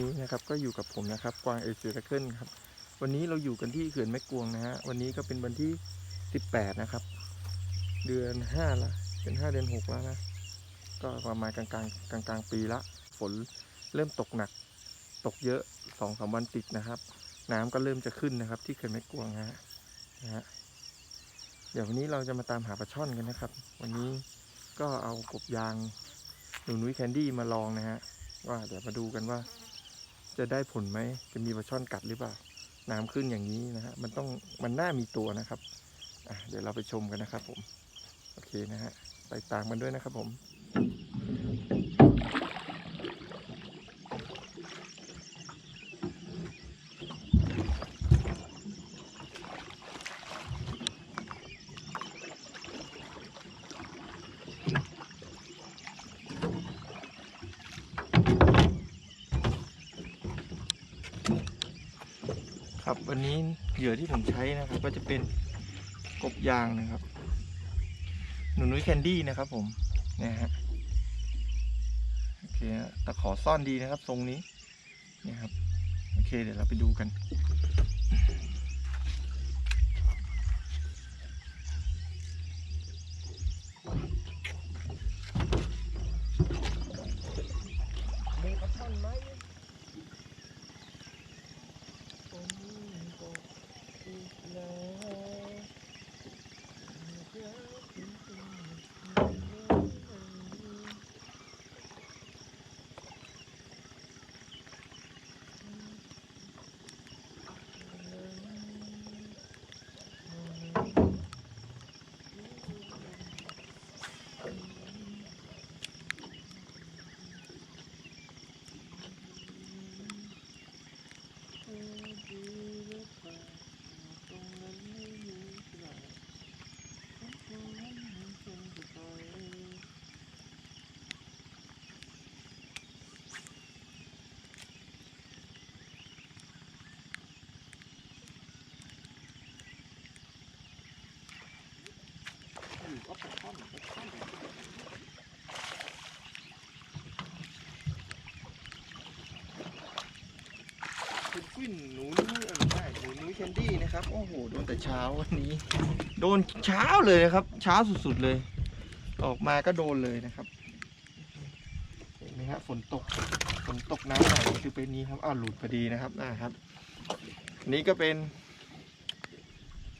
นี้นะครับก็อยู่กับผมนะครับกวางเอเชียตะเคิลครับ วันนี้เราอยู่กันที่เขื่อนแม่กวงนะฮะวันนี้ก็เป็นวันที่ 18 นะครับ เดือน5ละเดือน5เดือน 6 แล้วนะก็ประมาณกลางกลางกลางกลางปีละฝนเริ่มตกหนัก ตกเยอะสองสามวันติดนะครับ น้ำก็เริ่มจะขึ้นนะครับ ที่เขื่อนแม่กวงนะฮะนะฮะเดี๋ยววันนี้เราจะมาตามหาปลาช่อนกันนะครับ วันนี้ก็เอากบยางหนูนุ้ยแคนดี้มาลองนะฮะว่าเดี๋ยวมาดูกันว่า จะได้ผลไหมจะมีปลาช่อนกัดหรือเปล่า น้ำขึ้นอย่างนี้นะฮะมันต้องมันน่ามีตัวนะครับเดี๋ยวเราไปชมกันนะครับผม โอเคนะฮะไปตามกันด้วยนะครับผม วันนี้เหยื่อที่ผมใช้นะครับ ก็จะเป็นกบยางนะครับ หนูนุ้ยแคนดี้นะครับผมนะฮะโอเคตะขอซ่อนดีนะครับ ทรงนี้นี่ครับ โอเค เดี๋ยวเราไปดูกัน มีปลาช่อนไหม คุณฟินหนูนุ้ยออไม่หนูนุ้ยแคนดี้นะครับ โอ้โห โดนแต่เช้าวันนี้ โดนเช้าเลยนะครับ เช้าสุดๆเลย ออกมาก็โดนเลยนะครับ เห็นไหมครับฝนตก ฝนตกน้ำไหลคือเป็นนี้ครับอ้าวหลุดพอดีนะครับนะครับนนี้ก็เป็น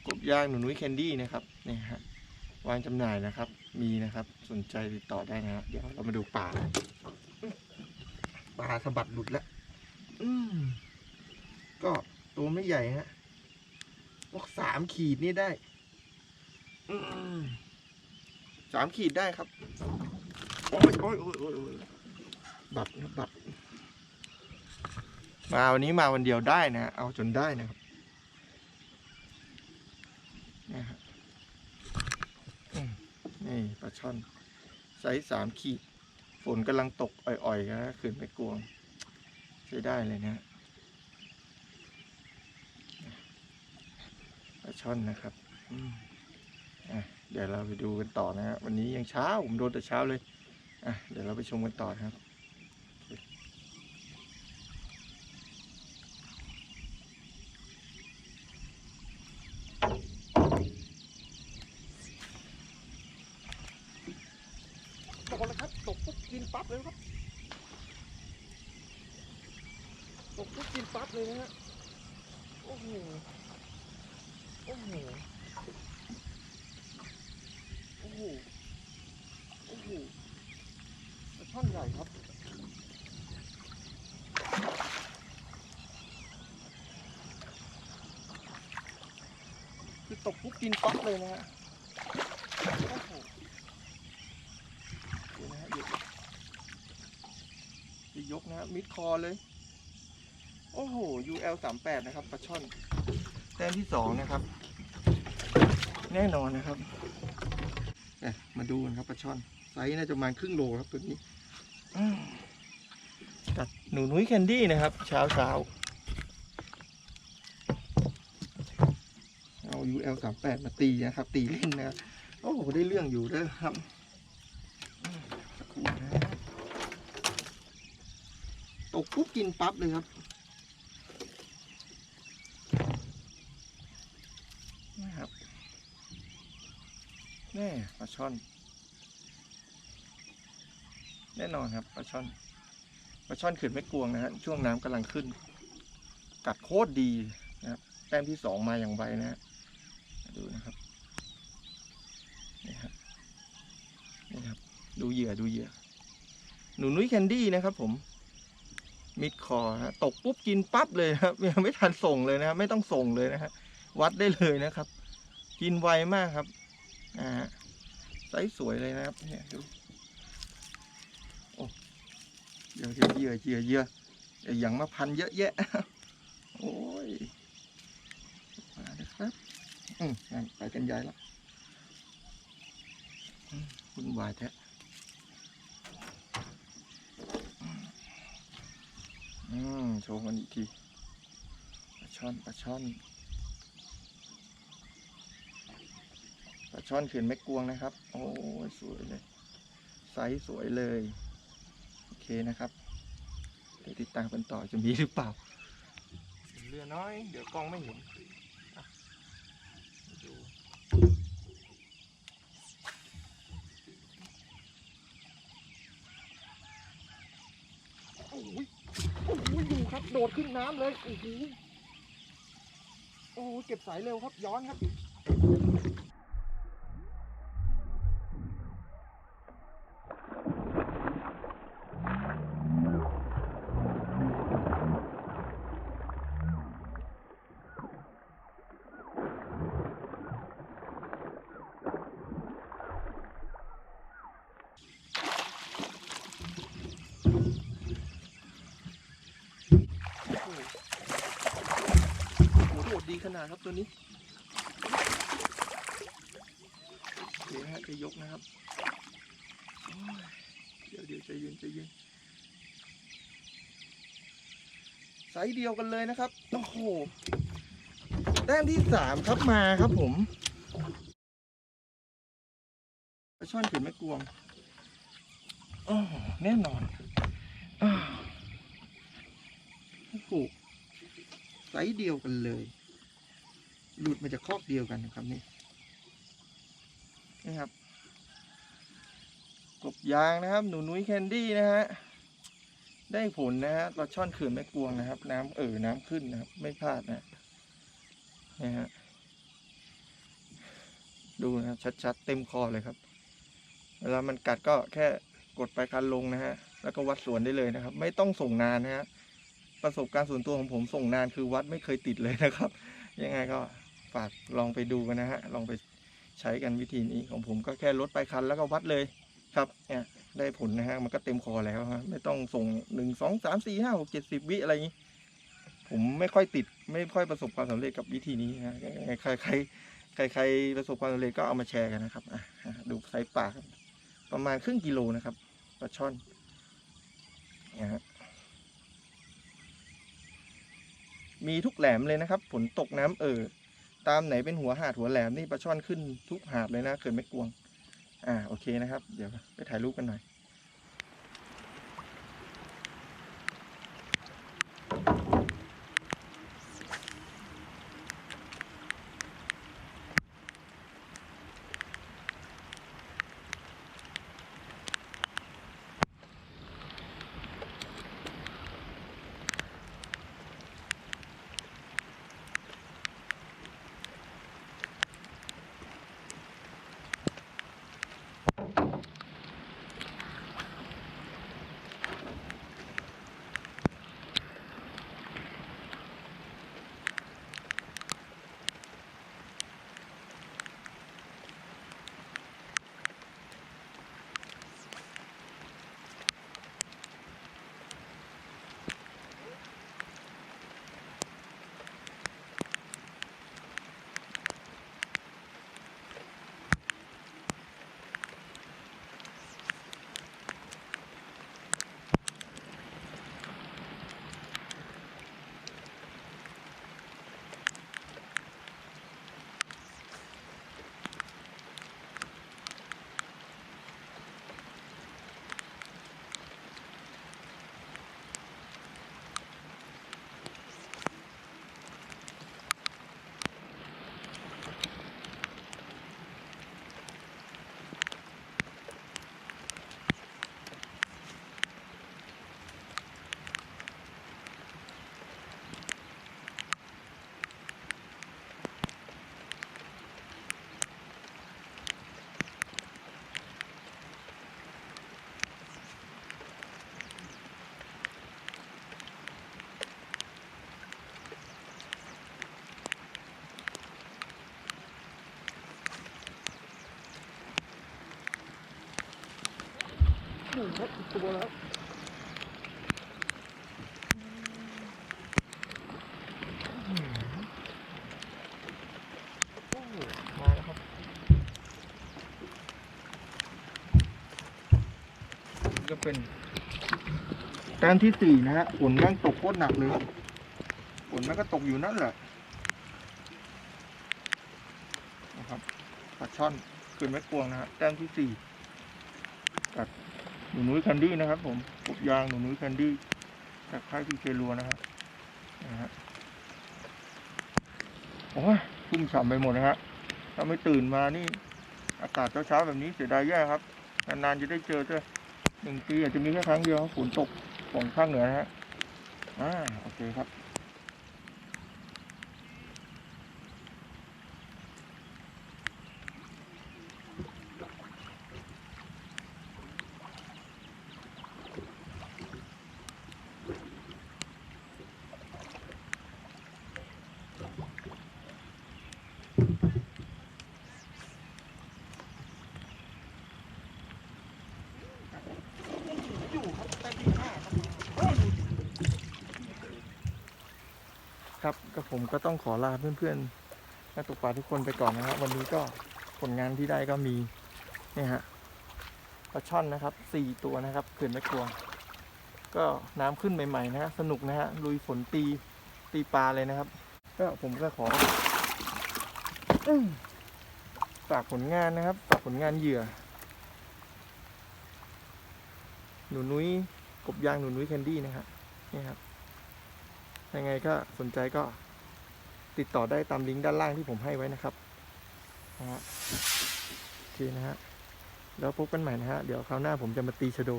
กบยางหนูนุ้ยแคนดี้นะครับ นี่ฮะ วางจำหน่ายนะครับ มีนะครับ สนใจติดต่อได้นะฮะเดี๋ยวเรามาดูป่าปลาสะบัดหลุดแล้วอืมก็ตัวไม่ใหญ่ฮะพวกสามขีดนี่ได้อืมสามขีดได้ครับโอ้ยโอ้ยโอ้ยโอ้ยโอ้ยบัดนะบัดมาวันนี้มาวันเดียวได้นะ เอาจนได้นะครับนะฮะอืมนี่ปลาช่อนไซส์สามขีด ฝนกำลังตกอ่อยๆนะขืนไม่กลวง ใช้ได้เลยนะปลาช่อนนะครับเดี๋ยวเราไปดูกันต่อนะฮะวันนี้ยังเช้าผมโดนแต่เช้าเลยเดี๋ยวเราไปชมกันต่อครับ ตกแล้วครับ ตกปุ๊บกินปั๊บเลยครับ ตกปุ๊บกินปั๊บเลยนะฮะ โอ้โห โอ้โห โอ้โห โอ้โหปลาช่อนใหญ่ครับ คือตกปุ๊บกินปั๊บเลยนะฮะ โอ้โหดูนะฮะเดี๋ยวจะยกนะฮะมิดคอเลย โอ้โห UL 3 8นะครับปลาช่อนแต้มที่สองนะครับ แน่นอนนะครับมาดูกันครับปลาช่อนไซส์น่าจะประมาณครึ่งโลครับตัวนี้อืมกัดหนูนุ้ยแคนดี้นะครับ เช้าเช้าเอา UL 3 8มาตีนะครับ ตีเล่นนะครับโอ้โหได้เรื่องอยู่เด้อครับตกปุ๊บกินปั๊บเลยครับแน่ปลา ช่อน แน่นอนครับปลาช่อนปลาช่อนขืนแม่กวงนะฮะช่วงน้ำกำลังขึ้น กัดโคตรดีนะครับแต้มที่สองมาอย่างไวนะฮะดูนะครับนี่ครับนี่ครับ ดูเหยื่อดูเหยื่อหนูนุ้ยแคนดี้นะครับ ผมมิดคอฮะตกปุ๊บกินปั๊บเลยครับยังไม่ทันส่งเลยนะครับไม่ต้องส่งเลยนะฮะวัดได้เลยนะครับ กินไวมากครับอ่า ไซส์สวยเลยนะครับเนี่ยดูโอ้เยวเดี๋ยวเหยื่อเยื่อเยือเดี๋ยวอย่างมาพันเยอะแยะ โอ้ยมาเลยครับ อืมไปกันใหญ่แล้วอืมวุ่นวายแท้อืมโชว์กันอีกทีปลาช่อนปลาช่อนาช่อนเขื่อนแม่กวงนะครับ โอ้สวยเลยไซส์สวยเลย โอเคนะครับ เดี๋ยวติดตามกันต่อจะมีหรือเปล่าเรือน้อย เดี๋ยวกล้องไม่เห็นดูโอ้ยโอ้ยอยู่ครับ โดดขึ้นน้ำเลย โอ้โหโอ้โหเก็บสายเร็วครับ ย้อนครับีขนาดครับตัวนี้โอเคนะฮะจะยกนะครับเดี๋ยวเดี๋ยวใจเย็นใจเย็นไซส์เดียวกันเลยนะครับโอ้โหแต้มที่สามครับมาครับผมปลาช่อนเขียนไม่กวงอ๋อแน่นอนอโอ้โหไซส์เดียวกันเลย หลุดมาจากคอกเดียวกันนะครับนี่นี่ครับกบยางนะครับ หนูนุ้ยแคนดี้นะฮะได้ผลนะฮะปลาช่อนเขื่อนแม่กวงนะครับ น้ำเอ่อน้ำขึ้นนะครับ ไม่พลาดนะนี่ฮะดูนะครับชัดๆเต็มคอเลยครับ เวลามันกัดก็แค่กดไปคันลงนะฮะแล้วก็วัดสวนได้เลยนะครับ ไม่ต้องส่งนานนะฮะประสบการณ์ส่วนตัวของผมส่งนานคือวัดไม่เคยติดเลยนะครับ ยังไงก็ ฝากลองไปดูกันนะฮะ ลองไปใช้กันวิธีนี้ของผมก็แค่ลดไปคันแล้วก็วัดเลยครับเนี่ยได้ผลนะฮะ มันก็เต็มคอแล้วฮะ ไม่ต้องส่งหนึ่งสองสามสี่ห้าหกเจ็ดสิบวิอะไรอย่างนี้ ผมไม่ค่อยติด ไม่ค่อยประสบความสำเร็จกับวิธีนี้นะใครใครใครใครประสบความสำเร็จก็เอามาแชร์กันนะครับอะดูไซส์ปลาประมาณครึ่งกิโลนะครับปลาช่อนนะฮะมีทุกแหลมเลยนะครับ ฝนตกน้ำเอ่อ ตามไหนเป็นหัวหาดหัวแหลมนี่ปลาช่อนขึ้นทุกหาดเลยนะเกินไม่กวง อ่าโอเคนะครับ เดี๋ยวไปถ่ายรูปกันหน่อย ครับตัวแล้วอืมาแล้วครับก็เป็นแต้มที่สี่นะฮะฝนแม่งตกโคตรหนักเลยฝนแม่งก็ตกอยู่นั่นแหละนะครับปลาช่อนคืนแม่กวงนะฮะแต้มที่สี่กับห นูนุ้ยแคนดี้นะครับ ผมกบยางหนูนุ้ยแคนดี้จากค่ายพีเครัวนะฮะนะฮะโอ้ยชุ่มฉ่ำไปหมดนะฮะถ้าไม่ตื่นมานี่ อากาศเช้าๆแบบนี้เสียดายแย่ครับ นานๆจะได้เจอเจอหนึ่งปีอาจจะมีแค่ครั้งเดียวฝนตกฝนข้างเหนือนะฮะอ่าโอเคครับ อยู่ครับใต้ที่ห้าครับครับ ก็ผมก็ต้องขอลาเพื่อนๆนักตกปลาทุกคนไปก่อนนะครับวันนี้ก็ผลงานที่ได้ก็มีนี่ฮะปลาช่อนนะครับสี่ตัวนะครับเขื่อนแม่กวง ก็น้ำขึ้นใหม่ๆนะฮะสนุกนะฮะลุยฝนตีตีปลาเลยนะครับ ก็ผมก็ขอฝากผลงานนะครับฝากผลงานเหยื่อ หนูนุ้ยกบยางหนูนุ้ยแคนดี้นะครับนี่ครับยังไงก็สนใจก็ ติดต่อได้ตามลิงก์ด้านล่างที่ผมให้ไว้นะครับนะฮะโอเคนะฮะแล้วพบกันใหม่นะฮะเดี๋ยวคราวหน้าผมจะมาตีชโด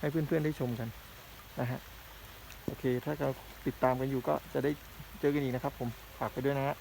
ให้เพื่อนๆได้ชมกันนะฮะโอเค ถ้าเราติดตามกันอยู่ก็จะได้เจอกันอีกนะครับ ผมฝากไปด้วยนะฮะ